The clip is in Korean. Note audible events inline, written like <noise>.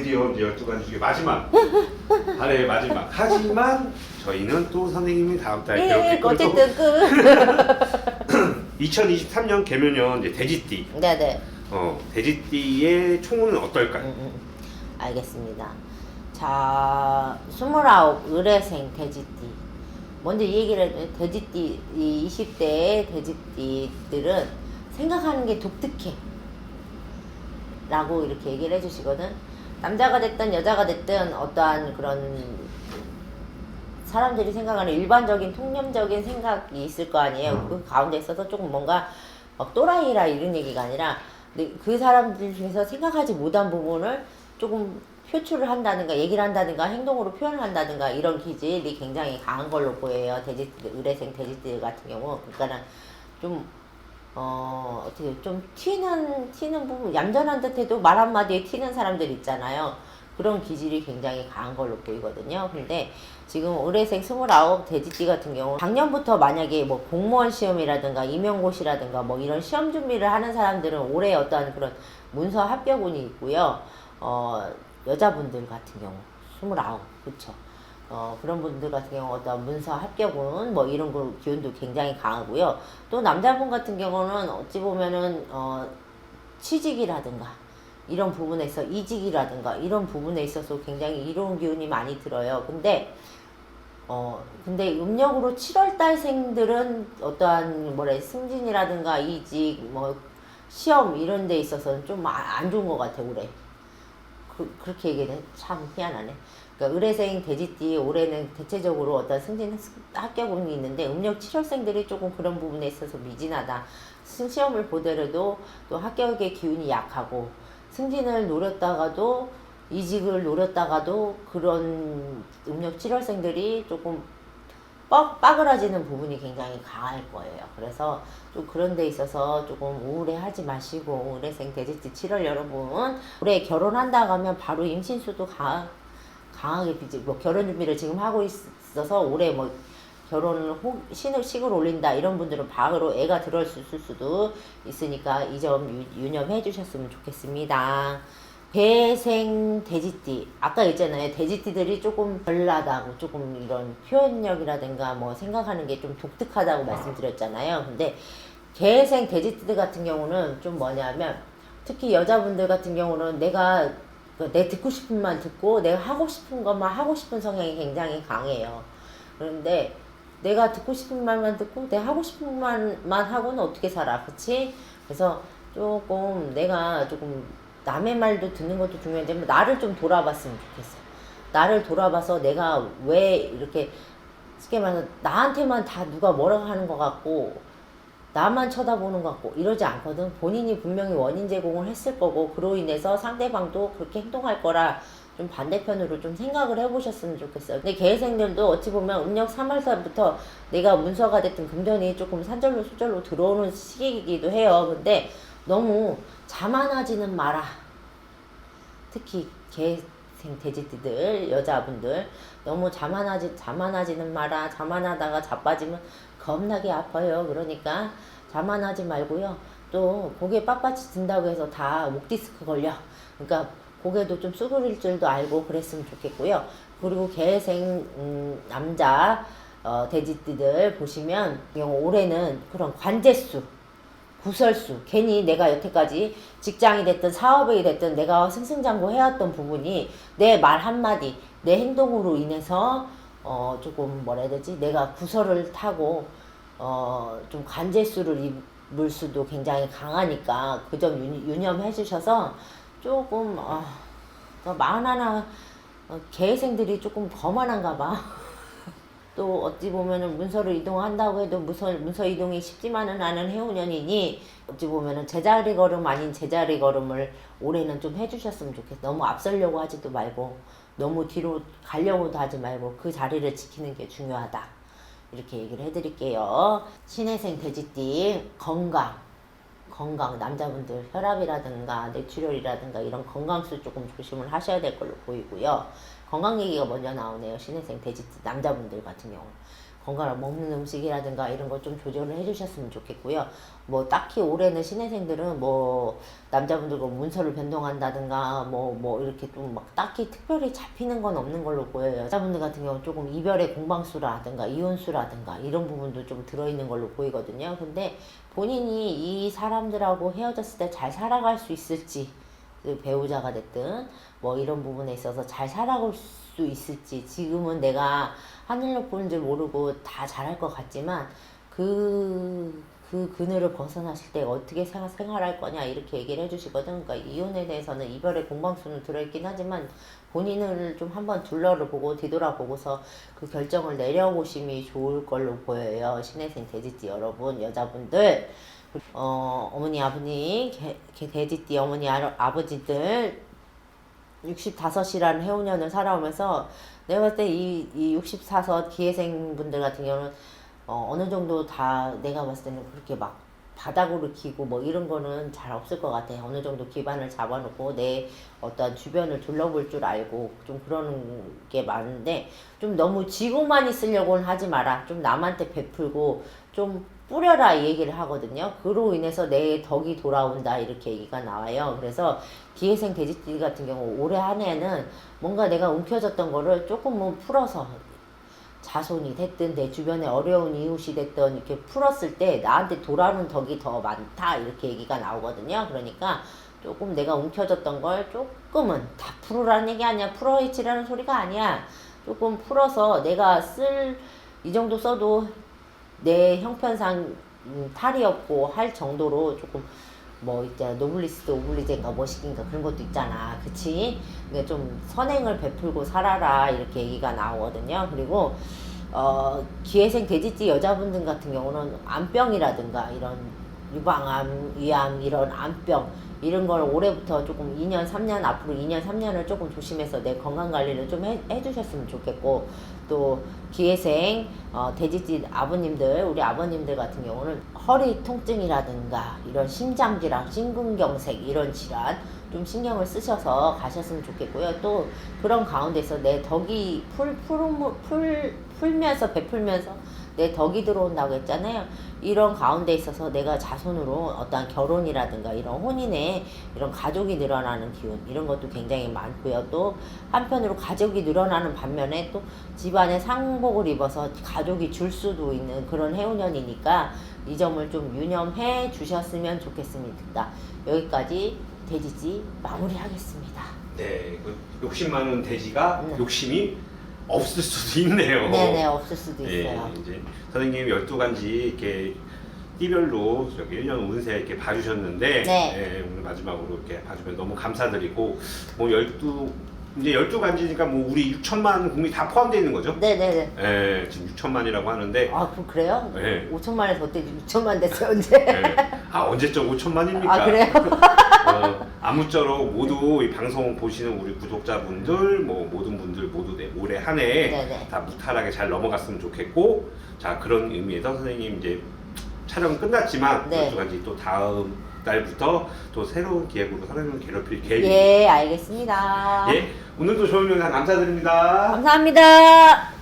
드디어 이제 12가지 중에 마지막 발의 마지막 하지만 저희는 또 선생님이 다음 달에 예, 이렇게 어쨌든 <laughs> 그 2023년 개묘년 이제 돼지띠 네네. 어 돼지띠의 총은 어떨까요? 음, 음. 알겠습니다. 자, 29 의뢰생 돼지띠. 먼저 이 얘기를 돼지띠, 이 20대의 돼지띠들은 생각하는 게 독특해. 라고 이렇게 얘기를 해주시거든. 남자가 됐든 여자가 됐든 어떠한 그런 사람들이 생각하는 일반적인 통념적인 생각이 있을 거 아니에요. 그 가운데 있어서 조금 뭔가 막 또라이라 이런 얘기가 아니라 그 사람들 중에서 생각하지 못한 부분을 조금 표출을 한다든가 얘기를 한다든가 행동으로 표현을 한다든가 이런 기질이 굉장히 강한 걸로 보여요. 돼지띠, 의뢰생 돼지띠 같은 경우. 그러니까는 좀 어, 어떻게 좀 튀는, 튀는 부분, 얌전한 듯 해도 말 한마디에 튀는 사람들 있잖아요. 그런 기질이 굉장히 강한 걸로 보이거든요. 근데 지금 의뢰생 29 돼지띠 같은 경우 작년부터 만약에 뭐 공무원 시험이라든가 임용고시라든가 뭐 이런 시험 준비를 하는 사람들은 올해 어떠한 그런 문서 합격운이 있고요. 어, 여자분들 같은 경우 29, 그쵸. 어, 그런 분들 같은 경우 어떤 문서 합격운 뭐 이런 거 기운도 굉장히 강하고요. 또 남자분 같은 경우는 어찌 보면은 어, 취직이라든가 이런 부분에서 이직이라든가 이런 부분에 있어서 굉장히 이로운 기운이 많이 들어요. 근데 어 근데 음력으로 7월 달생들은 어떠한 뭐래 승진이라든가 이직 뭐 시험 이런 데 있어서는 좀 안 좋은 것 같아 올해. 그, 그렇게 얘기는 참 희한하네. 그러니까 의뢰생 돼지띠 올해는 대체적으로 어떤 승진 합격운이 있는데 음력 7월생들이 조금 그런 부분에 있어서 미진하다. 시- 시험을 보더라도 또 합격의 기운이 약하고 승진을 노렸다가도 이직을 노렸다가도 그런 음력 7월생들이 조금 뻐, 빠그라지는 부분이 굉장히 강할 거예요. 그래서 좀 그런 데 있어서 조금 우울해하지 마시고 의뢰생 돼지띠 7월 여러분 올해 결혼한다고 하면 바로 임신수도 강, 강하게 비지 뭐 결혼 준비를 지금 하고 있어서 올해 뭐 결혼을 호, 신을 식을 올린다 이런 분들은 바로 애가 들어있을 수도 있으니까 이 점 유념해 주셨으면 좋겠습니다. 배생 돼지띠. 아까 있잖아요. 돼지띠들이 조금 별나다고 조금 이런 표현력이라든가 뭐 생각하는 게 좀 독특하다고 말씀드렸잖아요. 근데 개생 돼지띠들 같은 경우는 좀 뭐냐면 특히 여자분들 같은 경우는 내가 그내 듣고 싶은 말 듣고 내가 하고 싶은 것만 하고 싶은 성향이 굉장히 강해요. 그런데 내가 듣고 싶은 말만 듣고 내가 하고 싶은 말만 하고는 어떻게 살아? 그치? 그래서 조금 내가 조금 남의 말도 듣는 것도 중요한데 뭐 나를 좀 돌아봤으면 좋겠어. 나를 돌아봐서 내가 왜 이렇게 쉽게 말해서 나한테만 다 누가 뭐라고 하는 것 같고 나만 쳐다보는 것 같고 이러지 않거든. 본인이 분명히 원인 제공을 했을 거고 그로 인해서 상대방도 그렇게 행동할 거라 좀 반대편으로 좀 생각을 해보셨으면 좋겠어요. 근데 개생들도 어찌 보면 음력 3월달부터 내가 문서가 됐든 금전이 조금 산절로 수절로 들어오는 시기이기도 해요. 근데 너무 자만하지는 마라. 특히 개생 돼지띠들 여자분들 너무 자만하지 자만하지는 마라. 자만하다가 자빠지면 겁나게 아파요. 그러니까 자만하지 말고요. 또 고개 빳빳이 든다고 해서 다 목 디스크 걸려. 그러니까 고개도 좀 쑥을 줄도 알고 그랬으면 좋겠고요. 그리고 개생 음, 남자 어, 돼지띠들 보시면 올해는 그런 관제수 구설수 괜히 내가 여태까지 직장이 됐든 사업이 됐든 내가 승승장구 해왔던 부분이 내 말 한마디 내 행동으로 인해서 어 조금 뭐라 해야 되지 내가 구설을 타고 어 좀 관제수를 입을 수도 굉장히 강하니까 그 점 유념해 주셔서 조금 어, 마흔 하나 어, 개생들이 조금 거만한가 봐. 또 어찌 보면은 문서를 이동한다고 해도 문서, 문서 이동이 쉽지만은 않은 해운년이니 어찌 보면은 제자리 걸음 아닌 제자리 걸음을 올해는 좀 해주셨으면 좋겠어. 너무 앞서려고 하지도 말고 너무 뒤로 가려고도 하지 말고 그 자리를 지키는 게 중요하다. 이렇게 얘기를 해드릴게요. 신혜생 돼지띠 건강 건강 남자분들 혈압이라든가 뇌출혈이라든가 이런 건강수 조금 조심을 하셔야 될 걸로 보이고요. 건강 얘기가 먼저 나오네요. 신혜생 돼지띠 남자분들 같은 경우. 건강한 먹는 음식이라든가 이런 거 좀 조절을 해주셨으면 좋겠고요. 뭐 딱히 올해는 신혜생들은 뭐 남자분들과 문서를 변동한다든가 뭐뭐 이렇게 좀 막 딱히 특별히 잡히는 건 없는 걸로 보여요. 여자분들 같은 경우는 조금 이별의 공방수라든가 이혼수라든가 이런 부분도 좀 들어있는 걸로 보이거든요. 근데 본인이 이 사람들하고 헤어졌을 때 잘 살아갈 수 있을지 그 배우자가 됐든 뭐 이런 부분에 있어서 잘 살아갈 수 있을지 지금은 내가 하늘 높은 줄 모르고 다 잘할 것 같지만 그, 그 그늘을 벗어났을 때 어떻게 생활, 생활할 거냐 이렇게 얘기를 해주시거든. 그러니까 이혼에 대해서는 이별의 공방수는 들어있긴 하지만 본인을 좀 한번 둘러를 보고 뒤돌아보고서 그 결정을 내려보심이 좋을 걸로 보여요. 신혜생 돼지띠 여러분 여자분들 어, 어머니 아버님 개, 개 돼지띠 어머니 아, 아버지들 65이라는 해운년을 살아오면서 내가 봤을 때 이 이 64서 기회생 분들 같은 경우는 어, 어느 정도 다 내가 봤을 때는 그렇게 막 바닥으로 기고 뭐 이런 거는 잘 없을 것 같아. 어느 정도 기반을 잡아놓고 내 어떤 주변을 둘러볼 줄 알고 좀 그러는 게 많은데 좀 너무 지고만 있으려고는 하지 마라. 좀 남한테 베풀고 좀 뿌려라 이 얘기를 하거든요. 그로 인해서 내 덕이 돌아온다 이렇게 얘기가 나와요. 그래서 기회생 돼지띠 같은 경우 올해 한 해는 뭔가 내가 움켜졌던 거를 조금 뭐 풀어서 자손이 됐든 내 주변에 어려운 이웃이 됐든 이렇게 풀었을 때 나한테 돌아오는 덕이 더 많다 이렇게 얘기가 나오거든요. 그러니까 조금 내가 움켜졌던 걸 조금은 다 풀으라는 얘기 아니야. 풀어헤치라는 소리가 아니야. 조금 풀어서 내가 쓸 이 정도 써도 내 형편상 음, 탈이 없고 할 정도로 조금 뭐 있잖아 노블리스트 오블리제인가 뭐시긴가 그런 것도 있잖아. 그치? 근데 좀 선행을 베풀고 살아라 이렇게 얘기가 나오거든요. 그리고 어 기회생 돼지띠 여자분들 같은 경우는 암병이라든가 이런 유방암 위암 이런 암병 이런 걸 올해부터 조금 2년 3년 앞으로 2년 3년을 조금 조심해서 내 건강 관리를 좀 해, 해주셨으면 좋겠고 또 기회생 어, 돼지띠 아버님들 우리 아버님들 같은 경우는 허리 통증이라든가 이런 심장질환 심근경색 이런 질환 좀 신경을 쓰셔서 가셨으면 좋겠고요. 또 그런 가운데서 내 덕이 풀, 풀, 풀, 풀면서 베풀면서 내 덕이 들어온다고 했잖아요. 이런 가운데 있어서 내가 자손으로 어떠한 결혼이라든가 이런 혼인에 이런 가족이 늘어나는 기운 이런 것도 굉장히 많고요. 또 한편으로 가족이 늘어나는 반면에 또 집안에 상복을 입어서 가족이 줄 수도 있는 그런 해운년이니까 이 점을 좀 유념해 주셨으면 좋겠습니다. 여기까지 돼지지 마무리하겠습니다. 네, 그 욕심 많은 돼지가 네. 욕심이 없을 수도 있네요. 네네 없을 수도 예, 있어요. 이제 선생님 12간지 이렇게 띠별로 저기 1년 운세 이렇게 봐주셨는데 네. 예, 오늘 마지막으로 이렇게 봐주면 너무 감사드리고 뭐 12, 이제 12간지니까 뭐 우리 6천만 국민이 다 포함되어 있는 거죠? 네네네. 예, 지금 6천만이라고 하는데 아, 그럼 그래요? 네. 5천만에서 어때? 6천만 됐어요, 언제? 예. 아 언제적 5천만입니까? 아, 그래요? <laughs> 어, 아무쪼록 모두 이 방송 보시는 우리 구독자분들 뭐 모든 분들 모두 네, 올해 한 해 네네. 다 무탈하게 잘 넘어갔으면 좋겠고 자 그런 의미에서 선생님 이제 촬영 끝났지만 네. 두 가지 또 다음 달부터 또 새로운 기획으로 선생님을 괴롭힐 계획입니다. 예, 알겠습니다. 예, 오늘도 좋은 영상 감사드립니다. 감사합니다.